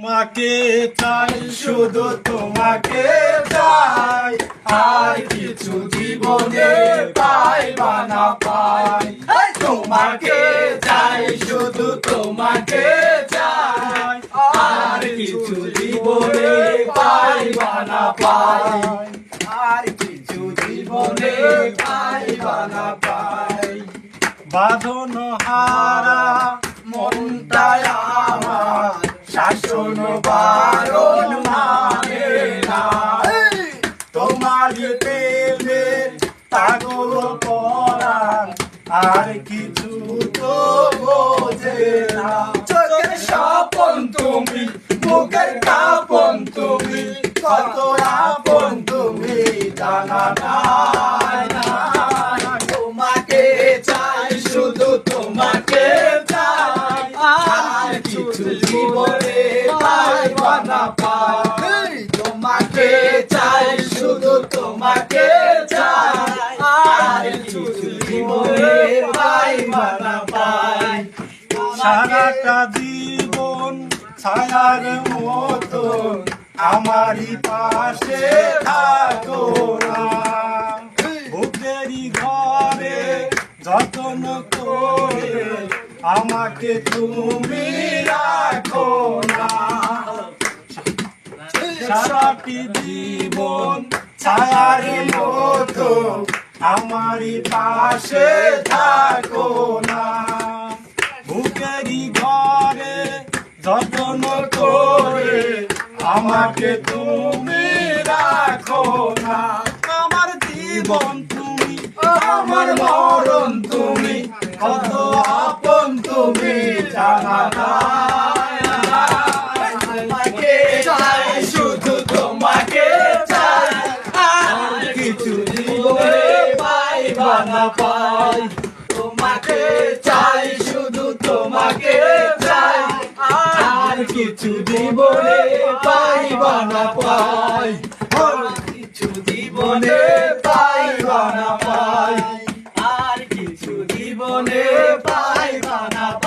তোমাকে চাই শুধু তোমাকে চাই। আর কিছু জীবনে পাই বা না পাই। তোমাকে চাই শুধু তোমাকে চাই। আর কিছু জীবনে পাই বা না পাই। আর কিছু জীবনে পাই বা না পাই। বাঁধন হারা মনটায় শাসন বারণ মানে না। তোমার প্রেমের পাগল পরাণ আর কিছু তো বোঝে না। চোখের স্বপন তুমি মুখের কাপন তুমি কত আপন তুমি জানা না। না পাই। সারাটা জীবন ছায়ার মতো আমারই পাশে থাকো না। বুকেরই ঘরে যত্ন করে আমাকে তুমি রাখো না। সারাটি জীবন ছায়ার মতো আমারই পাশে থাকো না। বুকেরই ঘরে যত্ন করে আমাকে তুমি রাখো না। আমার জীবন তুমি, আমার মরণ তুমি, কত আপন তুমি, জানা না। দিবানা পাই। তোমাকে চাই, শুধু তোমাকে চাই। আর কিছু জীবনে পাইবানা পাই। কিছু জীবনে পাইবানা পাই। আর কিছু জীবনে পাই পাইবানা পাই।